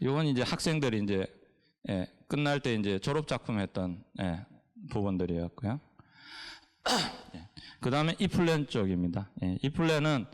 이건 이제 학생들이 이제 예, 끝날 때 이제 졸업 작품 했던 예, 부분들이었고요. 그 다음에 이 플랜 쪽입니다. 예, 이 플랜은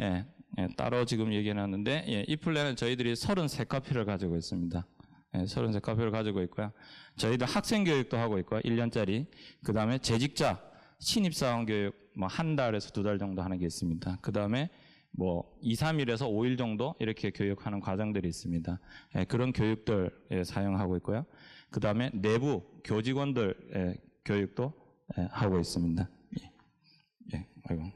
예, 예, 따로 지금 얘기해놨는데 예, 이 플랜은 저희들이 33카피를 가지고 있습니다. 예, 33카피를 가지고 있고요. 저희들 학생 교육도 하고 있고요. 1년짜리. 그 다음에 재직자 신입사원 교육 뭐 한 달에서 두 달 정도 하는 게 있습니다. 그 다음에 뭐 2, 3일에서 5일 정도 이렇게 교육하는 과정들이 있습니다. 예, 그런 교육들 예, 사용하고 있고요. 그 다음에 내부 교직원들 예, 교육도 예, 하고 있습니다. 예, 예, 아이고.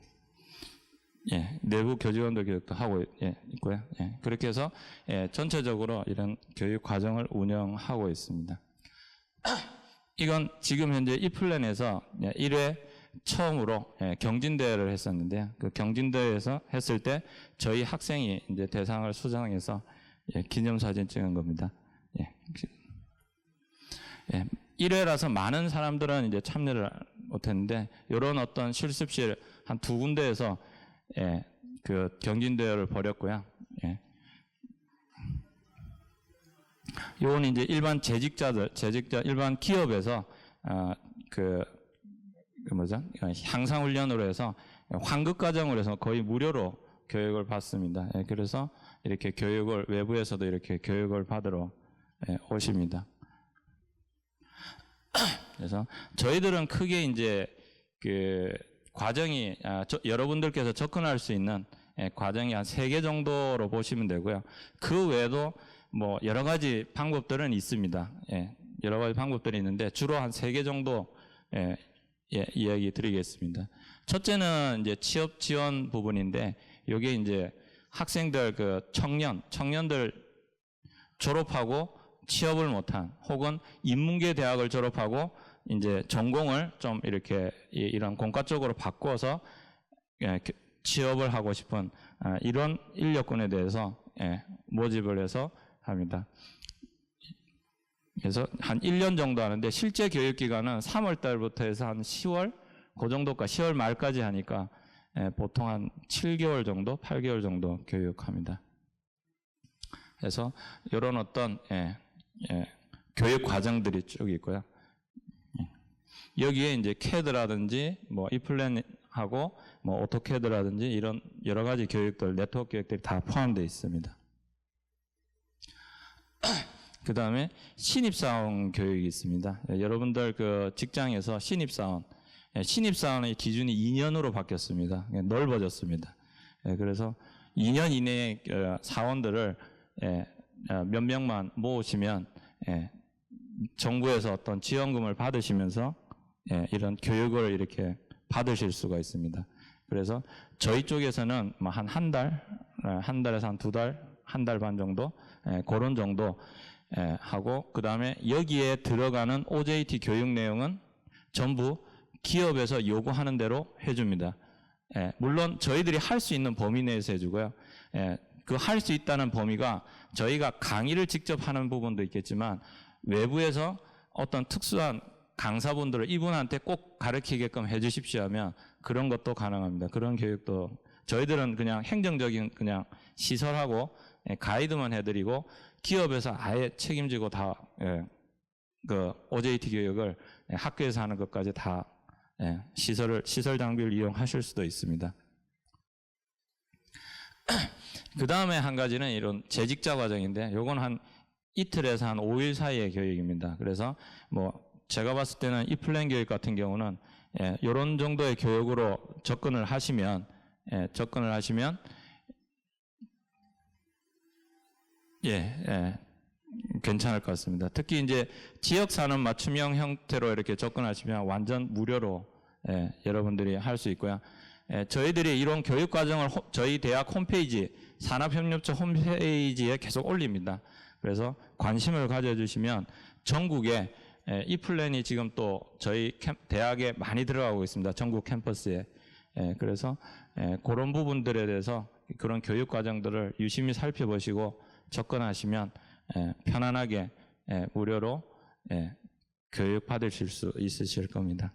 예, 내부 교직원들 교육도 하고 예, 있고요. 예, 그렇게 해서 예, 전체적으로 이런 교육 과정을 운영하고 있습니다. 이건 지금 현재 이 플랜에서 예, 1회 처음으로 예, 경진대회를 했었는데요. 그 경진대회에서 했을 때 저희 학생이 이제 대상을 수상해서 예, 기념사진 찍은 겁니다. 예, 예, 1회라서 많은 사람들은 이제 참여를 못했는데 이런 어떤 실습실 한 두 군데에서 예, 그 경진대회를 벌였고요. 예. 요건 이제 일반 재직자들, 재직자 일반 기업에서 아, 그, 그 뭐죠? 향상 훈련으로 해서 환급 과정으로 해서 거의 무료로 교육을 받습니다. 예, 그래서 이렇게 교육을 외부에서도 이렇게 교육을 받으러 예, 오십니다. 그래서 저희들은 크게 이제 그 과정이 아, 저- 여러분들께서 접근할 수 있는 예, 과정이 한 세 개 정도로 보시면 되고요. 그 외에도 뭐 여러 가지 방법들은 있습니다. 예, 여러 가지 방법들이 있는데 주로 한 세 개 정도 예, 예, 이야기 드리겠습니다. 첫째는 이제 취업 지원 부분인데 이게 이제 학생들 그 청년 청년들 졸업하고 취업을 못한 혹은 인문계 대학을 졸업하고 이제 전공을 좀 이렇게 이- 이런 공과 쪽으로 바꿔서 예, 그- 취업을 하고 싶은 아, 이런 인력군에 대해서 예, 모집을 해서 합니다. 그래서 한 1년 정도 하는데 실제 교육 기간은 3월 달부터 해서 한 10월 그 정도까지 10월 말까지 하니까 예, 보통 한 7개월 정도, 8개월 정도 교육합니다. 그래서 이런 어떤 예, 예, 교육 과정들이 쭉 있고요. 예. 여기에 이제 CAD라든지 뭐 이플랜하고 뭐 오토캐드라든지 이런 여러 가지 교육들, 네트워크 교육들이 다 포함되어 있습니다. 그 다음에 신입사원 교육이 있습니다. 예, 여러분들 그 직장에서 신입사원, 예, 신입사원의 기준이 2년으로 바뀌었습니다. 예, 넓어졌습니다. 예, 그래서 2년 이내에 어, 사원들을 예, 어, 몇 명만 모으시면 예, 정부에서 어떤 지원금을 받으시면서 예, 이런 교육을 이렇게 받으실 수가 있습니다. 그래서 저희 쪽에서는 뭐한한 달, 어, 한 달에서 한 두 달, 한 달 반 정도 예, 그런 정도 예, 하고 그 다음에 여기에 들어가는 OJT 교육 내용은 전부 기업에서 요구하는 대로 해줍니다. 예, 물론 저희들이 할 수 있는 범위 내에서 해주고요. 예, 그할 수 있다는 범위가 저희가 강의를 직접 하는 부분도 있겠지만 외부에서 어떤 특수한 강사분들을 이분한테 꼭 가르치게끔 해주십시오 하면 그런 것도 가능합니다. 그런 교육도 저희들은 그냥 행정적인 그냥 시설하고 예, 가이드만 해드리고 기업에서 아예 책임지고 다 예, 그 OJT 교육을 예, 학교에서 하는 것까지 다 예, 시설을 시설 장비를 이용하실 수도 있습니다. 그 다음에 한 가지는 이런 재직자 과정인데 요건 한 이틀에서 한 5일 사이의 교육입니다. 그래서 뭐 제가 봤을 때는 이 플랜 교육 같은 경우는 예, 이런 정도의 교육으로 접근을 하시면 예, 접근을 하시면 예, 예, 괜찮을 것 같습니다. 특히 이제 지역 산업 맞춤형 형태로 이렇게 접근하시면 완전 무료로 예, 여러분들이 할 수 있고요. 예, 저희들이 이런 교육 과정을 호- 저희 대학 홈페이지 산업협력처 홈페이지에 계속 올립니다. 그래서 관심을 가져주시면 전국에 예, 이 플랜이 지금 또 저희 캠- 대학에 많이 들어가고 있습니다. 전국 캠퍼스에. 예, 그래서 예, 그런 부분들에 대해서 그런 교육 과정들을 유심히 살펴보시고 접근하시면 예, 편안하게 예, 무료로 예, 교육 받으실 수 있으실 겁니다.